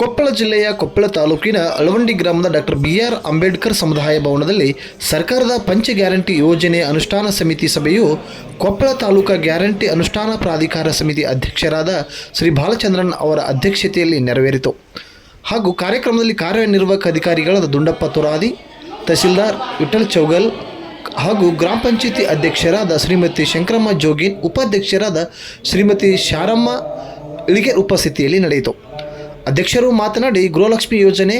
ಕೊಪ್ಪಳ ಜಿಲ್ಲೆಯ ಕೊಪ್ಪಳ ತಾಲೂಕಿನ ಅಳವಂಡಿ ಗ್ರಾಮದ ಡಾಕ್ಟರ್ ಬಿ ಆರ್ ಅಂಬೇಡ್ಕರ್ ಸಮುದಾಯ ಭವನದಲ್ಲಿ ಸರ್ಕಾರದ ಪಂಚ ಗ್ಯಾರಂಟಿ ಯೋಜನೆ ಅನುಷ್ಠಾನ ಸಮಿತಿ ಸಭೆಯು ಕೊಪ್ಪಳ ತಾಲೂಕಾ ಗ್ಯಾರಂಟಿ ಅನುಷ್ಠಾನ ಪ್ರಾಧಿಕಾರ ಸಮಿತಿ ಅಧ್ಯಕ್ಷರಾದ ಶ್ರೀ ಬಾಲಚಂದ್ರನ್ ಅವರ ಅಧ್ಯಕ್ಷತೆಯಲ್ಲಿ ನೆರವೇರಿತು. ಹಾಗೂ ಕಾರ್ಯಕ್ರಮದಲ್ಲಿ ಕಾರ್ಯನಿರ್ವಾಹಕ ಅಧಿಕಾರಿಗಳಾದ ದುಂಡಪ್ಪ ತುರಾದಿ, ತಹಸೀಲ್ದಾರ್ ವಿಠಲ್ ಚೌಗಲ್ ಹಾಗೂ ಗ್ರಾಮ ಪಂಚಾಯತಿ ಅಧ್ಯಕ್ಷರಾದ ಶ್ರೀಮತಿ ಶಂಕರಮ್ಮ ಜೋಗಿನ್, ಉಪಾಧ್ಯಕ್ಷರಾದ ಶ್ರೀಮತಿ ಶಾರಮ್ಮ ಇಳಿಗೆ ಉಪಸ್ಥಿತಿಯಲ್ಲಿ ನಡೆಯಿತು. ಅಧ್ಯಕ್ಷರು ಮಾತನಾಡಿ, ಗೃಹಲಕ್ಷ್ಮಿ ಯೋಜನೆ,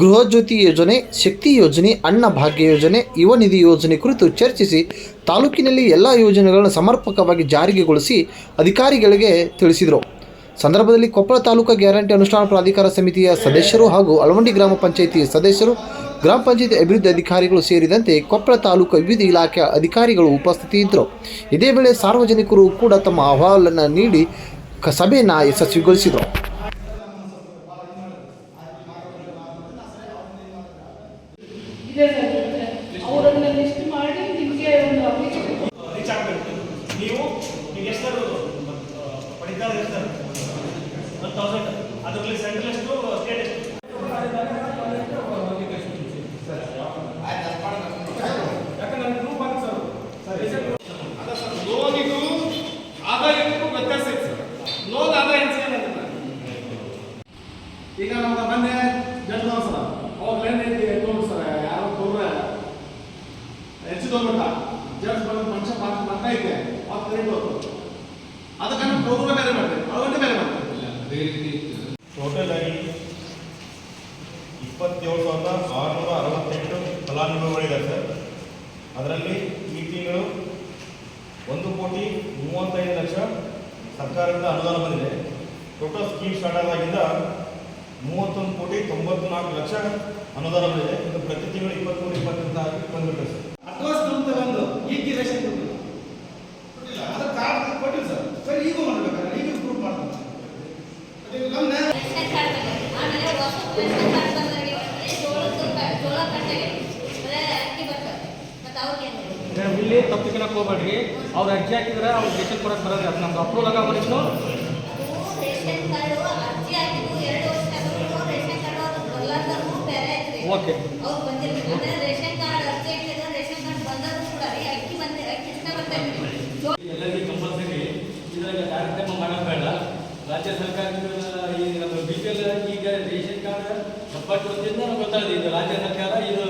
ಗೃಹಜ್ಯೋತಿ ಯೋಜನೆ, ಶಕ್ತಿ ಯೋಜನೆ, ಅನ್ನ ಭಾಗ್ಯ ಯೋಜನೆ, ಯುವ ನಿಧಿ ಯೋಜನೆ ಕುರಿತು ಚರ್ಚಿಸಿ, ತಾಲೂಕಿನಲ್ಲಿ ಎಲ್ಲ ಯೋಜನೆಗಳನ್ನು ಸಮರ್ಪಕವಾಗಿ ಜಾರಿಗೆಗೊಳಿಸಿ ಅಧಿಕಾರಿಗಳಿಗೆ ತಿಳಿಸಿದರು. ಸಂದರ್ಭದಲ್ಲಿ ಕೊಪ್ಪಳ ತಾಲೂಕು ಗ್ಯಾರಂಟಿ ಅನುಷ್ಠಾನ ಪ್ರಾಧಿಕಾರ ಸಮಿತಿಯ ಸದಸ್ಯರು ಹಾಗೂ ಅಳವಂಡಿ ಗ್ರಾಮ ಪಂಚಾಯಿತಿ ಸದಸ್ಯರು, ಗ್ರಾಮ ಪಂಚಾಯಿತಿ ಅಭಿವೃದ್ಧಿ ಅಧಿಕಾರಿಗಳು ಸೇರಿದಂತೆ ಕೊಪ್ಪಳ ತಾಲೂಕು ವಿವಿಧ ಇಲಾಖೆ ಅಧಿಕಾರಿಗಳು ಉಪಸ್ಥಿತಿ ಇದ್ದರು ಇದೇ ವೇಳೆ ಸಾರ್ವಜನಿಕರು ಕೂಡ ತಮ್ಮ ಅಹವಾಲನ್ನು ನೀಡಿ ಸಭೆಯನ್ನು ಯಶಸ್ವಿಗೊಳಿಸಿದರು. ಅವರನ್ನ ಲಿಸ್ಟ್ ಮಾಡಿ ನಿಮಗೆ ಒಂದು ರೀಚ್ ನೀವು ಈಗ ಎಷ್ಟು ಪಡಿತಾರೆ ಎಷ್ಟು ಒನ್ ತೌಸಂಡ್ ಅದರಲ್ಲಿ ಸೆಂಟ್ರಲ್ ಎಷ್ಟು ಸ್ಟೇಟ್ ಎಷ್ಟು ಟೋಟಲ್ ಆಗಿ ಇಪ್ಪತ್ತೇಳು ಸಾವಿರದ ಆರುನೂರ ಅರವತ್ತೆಂಟು ಫಲಾನುಭವಿಗಳಿದ್ದಾರೆ ಸರ್. ಅದರಲ್ಲಿ ಈ ತಿಂಗಳು ಒಂದು ಕೋಟಿ ಮೂವತ್ತೈದು ಲಕ್ಷ ಸರ್ಕಾರದಿಂದ ಅನುದಾನ ಬಂದಿದೆ. ಟೋಟಲ್ ಸ್ಕೀಮ್ ಸ್ಟಾರ್ಟ್ ಆದಾಗಿಂದ ಮೂವತ್ತೊಂದು ಕೋಟಿ ತೊಂಬತ್ತು ನಾಲ್ಕು ಲಕ್ಷ ಅನುದಾನ ಬಂದಿದೆ. ಇದು ಪ್ರತಿ ತಿಂಗಳು ಇಪ್ಪತ್ತ್ಮೂರು ಇಪ್ಪತ್ತೆಂಟು ಬಂದ್ಬಿಟ್ಟೆ ಸರ್. ತಪ್ಪಿಕನಕ್ಕೆ ಹೋಗ್ಬೇಡ್ರಿ. ಅವ್ರು ಅರ್ಜಿ ಹಾಕಿದ್ರೆ ಅವ್ರು ರೇಷನ್ ಕೊಡಕ್ಕೆ ಬರೋದು ಅದು. ನಮ್ಗೆ ಅಪ್ರೂವಲ್ ಆಗ ಬರ್ಲಾರ್ದವ್ರು ಓಕೆ ಎಲ್ಲರಿಗೂ ಕಂಪಲ್ಸರಿ ಇದ್ರಾಗ ಕಾರ್ಯಕ್ರಮ ಬೇಡ. ರಾಜ್ಯ ಸರ್ಕಾರದಿಂದ ಈ ನಮ್ಮ ಬಿ ಪಿ ಎಲ್ ಈಗ ರೇಷನ್ ಕಾರ್ಡ್ ಸಪೋರ್ಟ್ ಗೊತ್ತಿದ್ದು ಗೊತ್ತಾಗಿದೆ ರಾಜ್ಯ ಸರ್ಕಾರ, ಇದು